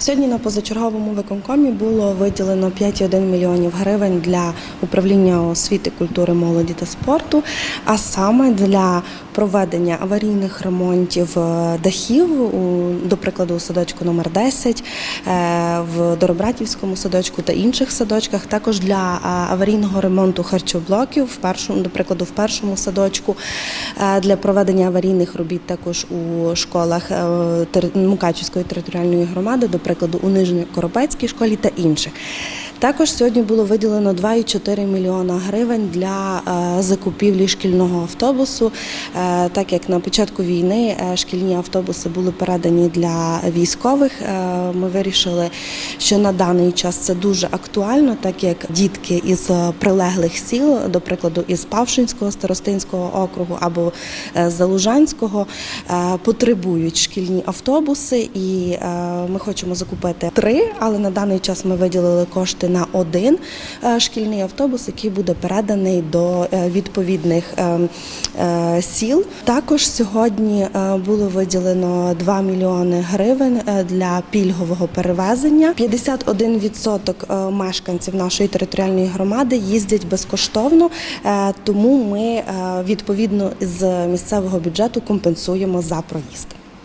Сьогодні на позачерговому виконкомі було виділено 5,1 мільйонів гривень для управління освіти, культури, молоді та спорту, а саме для проведення аварійних ремонтів е, дахів, до прикладу, у садочку номер 10, е, в Доробратівському садочку та інших садочках, також для е, аварійного ремонту харчоблоків, до прикладу, в першому садочку, для проведення аварійних робіт також у школах Мукачівської територіальної громади, до прикладу, у Нижньокоропецькій школі та інших. Також сьогодні було виділено 2,4 мільйона гривень для е, закупівлі шкільного автобусу. Е, Так як на початку війни е, шкільні автобуси були передані для військових, ми вирішили, що на даний час це дуже актуально, так як дітки із прилеглих сіл, до прикладу, із Павшинського старостинського округу або Залужанського, потребують шкільні автобуси, і ми хочемо закупити три, але на даний час ми виділили кошти на один е, шкільний автобус, який буде переданий до е, відповідних е, е, сіл. Також сьогодні було виділено 2 мільйони гривень для пільгового перевезення. 51% е, мешканців нашої територіальної громади їздять безкоштовно, тому ми відповідно з місцевого бюджету компенсуємо за проїзд.